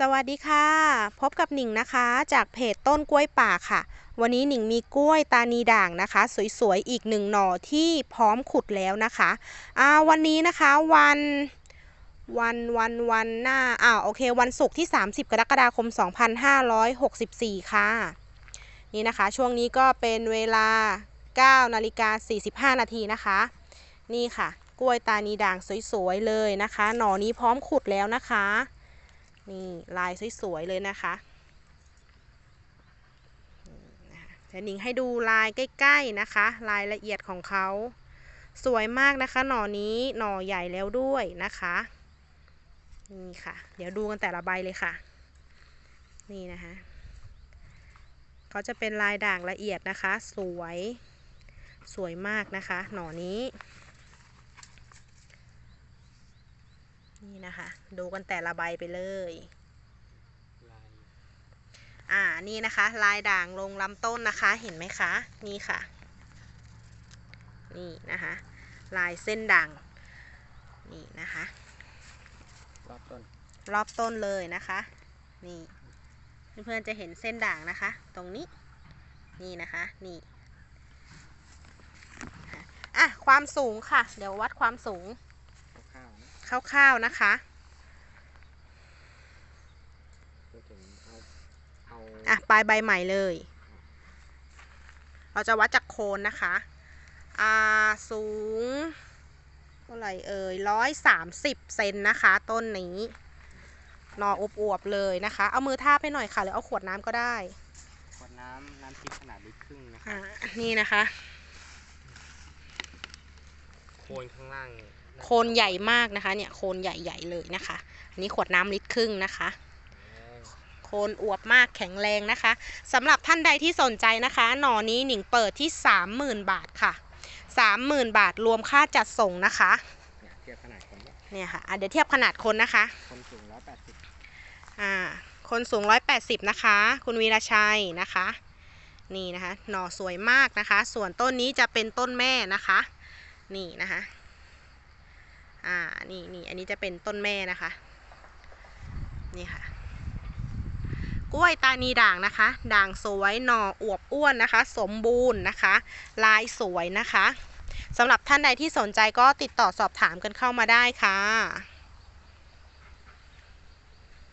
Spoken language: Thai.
สวัสดีค่ะ พบกับหนิงนะคะ จากเพจต้นกล้วยป่าค่ะ วันนี้หนิงมีกล้วยตานีด่างนะคะ สวยๆ อีกหนึ่งหน่อที่พร้อมขุดแล้วนะคะอ่าวันนี้นะคะวันวันวันวันหน้าอ่าโอเค วันศุกร์ที่ 30 กรกฎาคม 2564 ค่ะ นี่นะคะ ช่วงนี้ก็เป็นเวลา 9 นาฬิกา 45 นาทีนะคะ นี่ค่ะ กล้วยตานีด่างสวยๆเลยนะคะ หน่อนี้พร้อมขุดแล้วนะคะ นี่ลายสวยๆเลยนะคะเดี๋ยวหนิงให้ดูลายใกล้ๆนะคะรายละเอียดของเขาสวยมากนะคะ หน่อนี้หน่อใหญ่แล้วด้วยนะคะนี่ค่ะ เดี๋ยวดูกันแต่ละใบเลยค่ะ นี่นะคะเขาจะเป็นลายด่างละเอียดนะคะ สวย สวยมากนะคะ หน่อนี้ นี่นะคะ ดูกันแต่ละใบไปเลยลายอ่านี่นะคะ ลายด่างลงลำต้นนะคะเห็นไหมคะ นี่ค่ะ นี่นะคะ ลายเส้นด่างนี่นะคะ รอบต้นรอบต้นเลยนะคะ นี่ เพื่อนๆจะเห็นเส้นด่างนะคะ ตรงนี้ นี่นะคะ นี่อะความสูงค่ะ เดี๋ยววัดความสูงคร่าวๆนะ คร่าวๆนะคะพูดถึงเอาเอาอะปลายใบใหม่เลย เราจะวัดจากโคนนะคะอ่าสูงเท่าไหร่เอ่ยร้อยสามสิบเซนนะคะ ต้นนี้หนออวบๆเลยนะคะ เอามือทาบให้หน่อยค่ะ หรือเอาขวดน้ำก็ได้ ขวดน้ำน้ำทิพย์ขนาดลิตรครึ่งนะครัอ่าบนี่นะคะ โคนข้างล่าง โคนใหญ่มากนะคะ เนี่ยโคนใหญ่ๆเลยนะคะ อันนี้ขวดน้ำลิตรครึ่งนะคะ โคนอวบมากแข็งแรงนะคะสำหรับท่านใดที่สนใจนะคะ หน่อนี้หนิงเปิดที่ 30,000 บาทค่ะ30,000 บาทรวมค่าจัดส่งนะคะเนี่ยเทียบขนาดคนเนี่ยค่ะเดี๋ยวเทียบขนาดคนนะคะ คนสูงร้อยแปดสิบอ่าคนสูง 180 นะคะ คุณวีรชัยนะคะนี่นะคะ หน่อสวยมากนะคะ ส่วนต้นนี้จะเป็นต้นแม่นะคะ นี่นะคะ อ่า นี่นี่อันนี้จะเป็นต้นแม่นะคะ นี่ค่ะ กล้วยตานีด่างนะคะ ด่างสวย หน่ออวบอ้วนนะคะ สมบูรณ์นะคะ ลายสวยนะคะสำหรับท่านใดที่สนใจก็ติดต่อสอบถามกันเข้ามาได้ค่ะ